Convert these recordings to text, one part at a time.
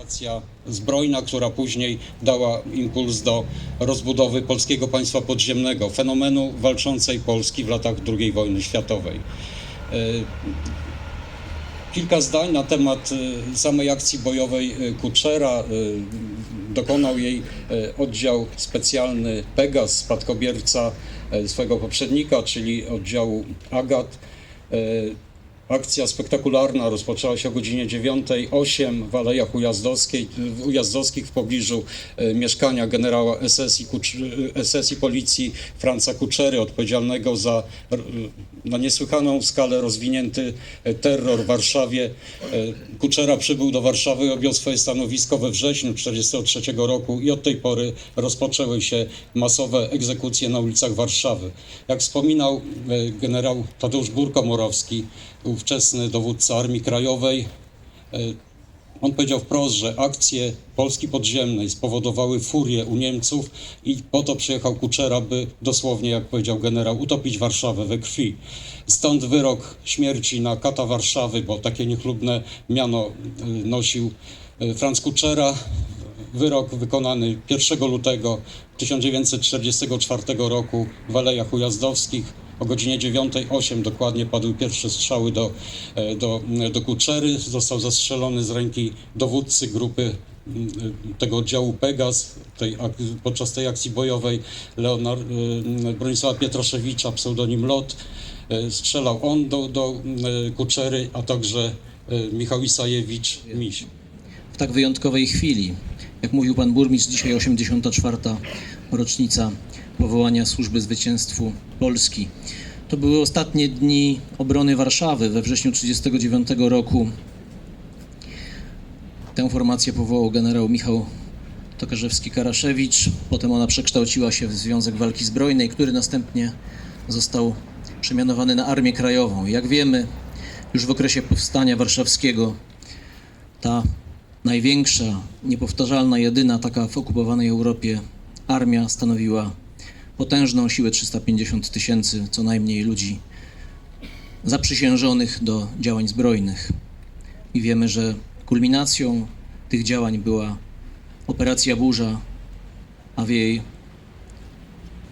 operacja zbrojna, która później dała impuls do rozbudowy polskiego państwa podziemnego, fenomenu walczącej Polski w latach II wojny światowej. E, Kilka zdań na temat e, samej akcji bojowej e, Kuczera. Dokonał jej oddział specjalny Pegas, spadkobierca swojego poprzednika, czyli oddziału Agat. E, Akcja spektakularna rozpoczęła się o godzinie 9.08 w Alejach Ujazdowskiej, Ujazdowskich w pobliżu e, mieszkania generała SS i, SS i policji Franca Kuczery, odpowiedzialnego za na niesłychaną skalę rozwinięty e, terror w Warszawie. E, Kuczera przybył do Warszawy i objął swoje stanowisko we wrześniu 1943 roku i od tej pory rozpoczęły się masowe egzekucje na ulicach Warszawy. Jak wspominał e, generał Tadeusz Górko-Morowski, ówczesny dowódca Armii Krajowej, e, on powiedział wprost, że akcje Polski podziemnej spowodowały furię u Niemców i po to przyjechał Kuczera, by dosłownie, jak powiedział generał, utopić Warszawę we krwi. Stąd wyrok śmierci na kata Warszawy, bo takie niechlubne miano y, nosił y, Franz Kuczera. Wyrok wykonany 1 lutego 1944 roku w Alejach Ujazdowskich. O godzinie 9.08 dokładnie padły pierwsze strzały do, e, do, do Kuczery. Został zastrzelony z ręki dowódcy grupy m, tego oddziału Pegas tej, podczas tej akcji bojowej Leonar, e, Bronisława Pietraszewicza, pseudonim Lot. E, Strzelał on do, do e, Kuczery, a także e, Michał Isajewicz, Miś. w tak wyjątkowej chwili. Jak mówił pan burmistrz, dzisiaj 84. rocznica powołania Służby Zwycięstwu Polski. To były ostatnie dni obrony Warszawy we wrześniu 1939 roku. Tę formację powołał generał Michał Tokarzewski-Karaszewicz. Potem ona przekształciła się w Związek Walki Zbrojnej, który następnie został przemianowany na Armię Krajową. Jak wiemy, już w okresie powstania warszawskiego ta największa, niepowtarzalna, jedyna taka w okupowanej Europie armia stanowiła potężną siłę 350 tysięcy co najmniej ludzi zaprzysiężonych do działań zbrojnych. I wiemy, że kulminacją tych działań była operacja Burza, a w jej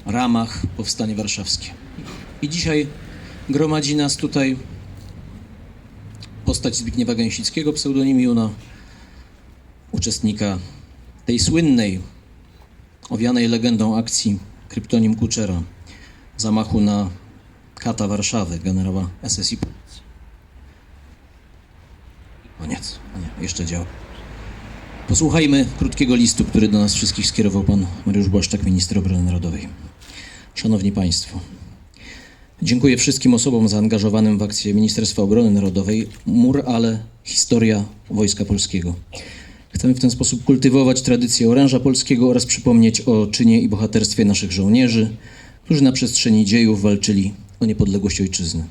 ramach powstanie warszawskie. I dzisiaj gromadzi nas tutaj postać Zbigniewa Gęsickiego, pseudonim Juna, uczestnika tej słynnej, owianej legendą akcji kryptonim Kuczera, zamachu na kata Warszawy, generała SS i policji. Koniec. Nie, jeszcze działa. Posłuchajmy krótkiego listu, który do nas wszystkich skierował pan Mariusz Błaszczak, minister obrony narodowej. Szanowni Państwo, Dziękuję wszystkim osobom zaangażowanym w akcję Ministerstwa Obrony Narodowej Mur, ale historia Wojska Polskiego. Chcemy w ten sposób kultywować tradycję oręża polskiego oraz przypomnieć o czynie i bohaterstwie naszych żołnierzy, którzy na przestrzeni dziejów walczyli o niepodległość ojczyzny.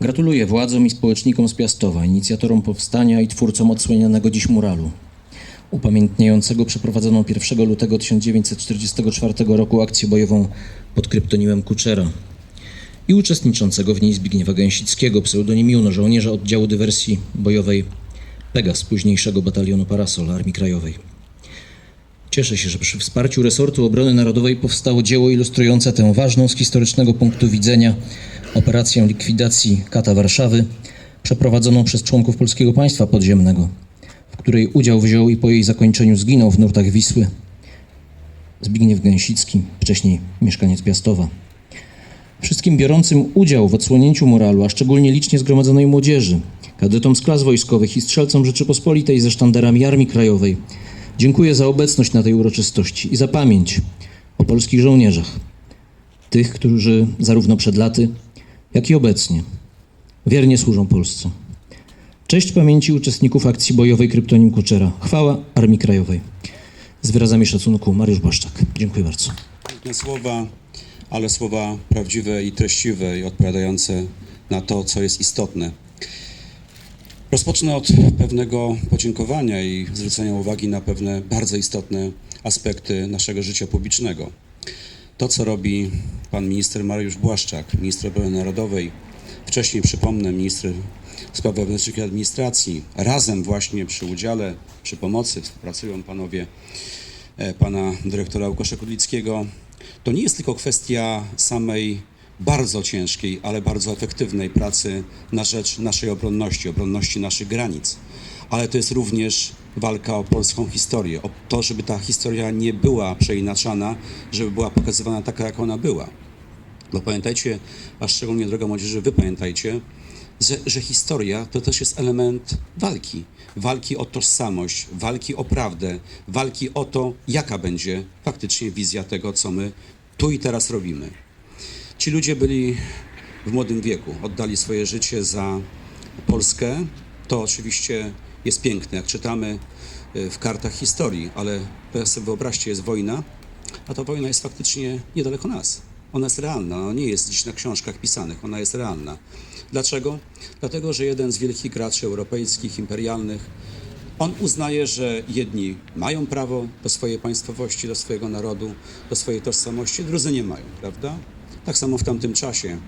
Gratuluję władzom i społecznikom z Piastowa, inicjatorom powstania i twórcom odsłanianego dziś muralu, upamiętniającego przeprowadzoną 1 lutego 1944 roku akcję bojową pod kryptonimem Kuczera i uczestniczącego w niej Zbigniewa Gęsickiego, pseudonim Juno, żołnierza oddziału dywersji bojowej Pegas, późniejszego batalionu Parasol Armii Krajowej. Cieszę się, że przy wsparciu resortu obrony narodowej powstało dzieło ilustrujące tę ważną z historycznego punktu widzenia operację likwidacji kata Warszawy, przeprowadzoną przez członków Polskiego Państwa Podziemnego, w której udział wziął i po jej zakończeniu zginął w nurtach Wisły Zbigniew Gęsicki, wcześniej mieszkaniec Piastowa. Wszystkim biorącym udział w odsłonięciu muralu, a szczególnie licznie zgromadzonej młodzieży, kadetom z klas wojskowych i strzelcom Rzeczypospolitej ze sztandarami Armii Krajowej, dziękuję za obecność na tej uroczystości i za pamięć o polskich żołnierzach. Tych, którzy zarówno przed laty, jak i obecnie wiernie służą Polsce. Cześć pamięci uczestników akcji bojowej Kryptonim Kuczera. Chwała Armii Krajowej. Z wyrazami szacunku Mariusz Błaszczak. Dziękuję bardzo. Piękne słowa, ale słowa prawdziwe i treściwe i odpowiadające na to, co jest istotne. Rozpocznę od pewnego podziękowania i zwrócenia uwagi na pewne bardzo istotne aspekty naszego życia publicznego. To, co robi pan minister Mariusz Błaszczak, minister obrony narodowej, wcześniej, przypomnę, minister spraw wewnętrznych i administracji, razem właśnie przy udziale, przy pomocy współpracują panowie e, pana dyrektora Łukasza Kudlickiego. To nie jest tylko kwestia samej bardzo ciężkiej, ale bardzo efektywnej pracy na rzecz naszej obronności, obronności naszych granic. Ale to jest również walka o polską historię, o to, żeby ta historia nie była przeinaczana, żeby była pokazywana taka, jak ona była. Bo pamiętajcie, a szczególnie droga młodzieży, wy pamiętajcie, że, że historia to też jest element walki. Walki o tożsamość, walki o prawdę, walki o to, jaka będzie faktycznie wizja tego, co my tu i teraz robimy. Ci ludzie byli w młodym wieku, oddali swoje życie za Polskę. To oczywiście jest piękne, jak czytamy y, w kartach historii, ale sobie wyobraźcie, jest wojna, a ta wojna jest faktycznie niedaleko nas. Ona jest realna, ona nie jest dziś na książkach pisanych, ona jest realna. Dlaczego? Dlatego, że jeden z wielkich graczy europejskich, imperialnych, on uznaje, że jedni mają prawo do swojej państwowości, do swojego narodu, do swojej tożsamości, drudzy nie mają, prawda? Tak samo w tamtym czasie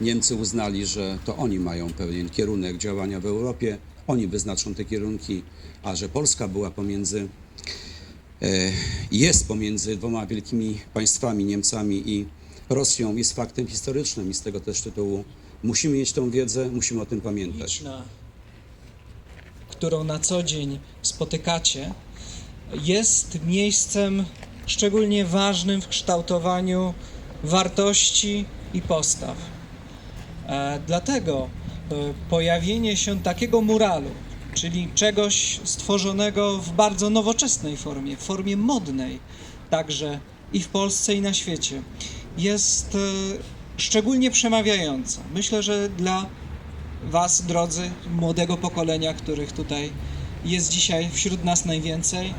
Niemcy uznali, że to oni mają pewien kierunek działania w Europie, oni wyznaczą te kierunki, a że Polska była pomiędzy e, jest pomiędzy dwoma wielkimi państwami, Niemcami i Rosją, jest faktem historycznym i z tego też tytułu musimy mieć tą wiedzę, musimy o tym pamiętać. którą na co dzień spotykacie, jest miejscem szczególnie ważnym w kształtowaniu wartości i postaw. E, Dlatego e, pojawienie się takiego muralu, czyli czegoś stworzonego w bardzo nowoczesnej formie, w formie modnej, także i w Polsce, i na świecie, jest e, szczególnie przemawiające. Myślę, że dla Was, drodzy, młodego pokolenia, których tutaj jest dzisiaj wśród nas najwięcej,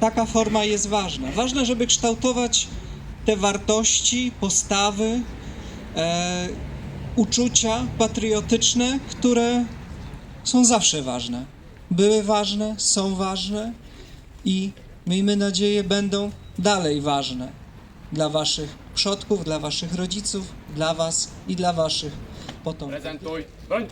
taka forma jest ważna. Ważne, żeby kształtować te wartości, postawy, e, uczucia patriotyczne, które są zawsze ważne. Były ważne, są ważne i miejmy nadzieję będą dalej ważne dla Waszych przodków, dla Waszych rodziców, dla Was i dla Waszych potomków. Prezentuj. Broń.